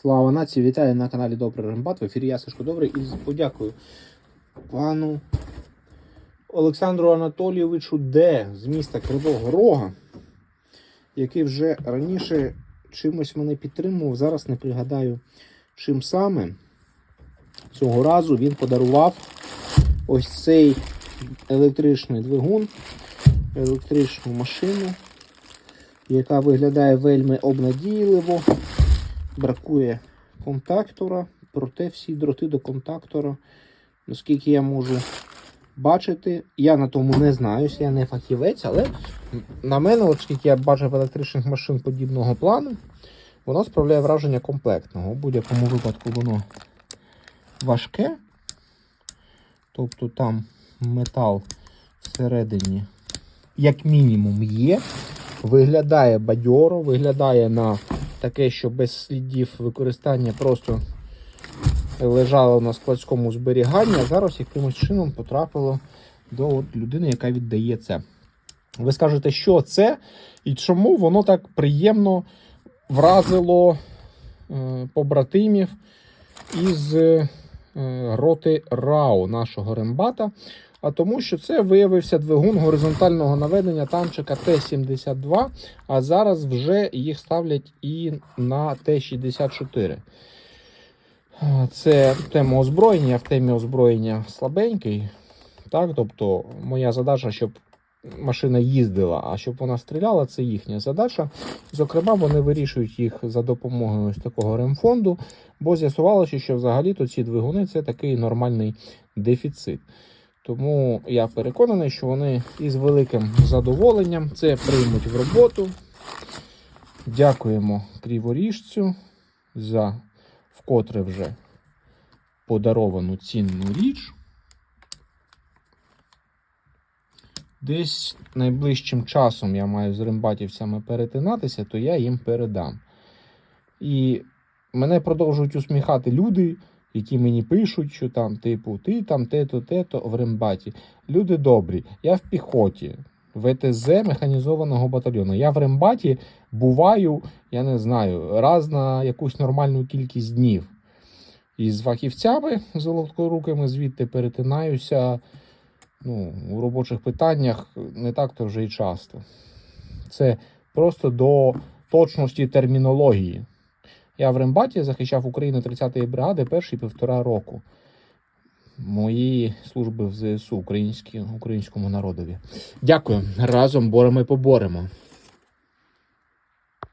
Слава нації! Вітаю на каналі Добрий Рембат. В ефірі я Сашко Добрий і подякую пану Олександру Анатолійовичу Д з міста Кривого Рога, який вже раніше чимось мене підтримував. Зараз не пригадаю, чим саме. Цього разу він подарував ось цей електричний двигун, електричну машину, яка виглядає вельми обнадійливо бракує контактора, проте всі дроти до контактора, наскільки я можу бачити, я на тому не знаюся, я не фахівець, але на мене, оскільки я бачив електричних машин подібного плану, воно справляє враження комплектного. У будь-якому випадку воно важке, тобто там метал всередині, як мінімум, є. Виглядає бадьоро, виглядає на таке, що без слідів використання просто лежало на складському зберіганні, а зараз якимось чином потрапило до от людини, яка віддає це. Ви скажете, що це і чому воно так приємно вразило е, побратимів із е, роти РАО нашого рембата. А тому, що це виявився двигун горизонтального наведення танчика Т-72, а зараз вже їх ставлять і на Т-64. Це тема озброєння, в темі озброєння слабенький. Так? Тобто, моя задача, щоб машина їздила, а щоб вона стріляла, це їхня задача. Зокрема, вони вирішують їх за допомогою ось такого ремфонду, бо з'ясувалося, що взагалі-то ці двигуни це такий нормальний дефіцит. Тому я переконаний, що вони із великим задоволенням це приймуть в роботу. Дякуємо криворіжцю за вкотре вже подаровану цінну річ. Десь найближчим часом я маю з римбатівцями перетинатися, то я їм передам. І мене продовжують усміхати люди, які мені пишуть, що там, типу, ти там те-то, те-то в рембаті. Люди добрі, я в піхоті, ВТЗ механізованого батальйону. Я в рембаті буваю, я не знаю, раз на якусь нормальну кількість днів. І з фахівцями золоторукими звідти перетинаюся ну, у робочих питаннях не так то вже і часто. Це просто до точності термінології. Я в Рембаті захищав Україну 30-ї бригади перші півтора року. Мої служби в ЗСУ українському народові. Дякую. Разом боремо і поборемо.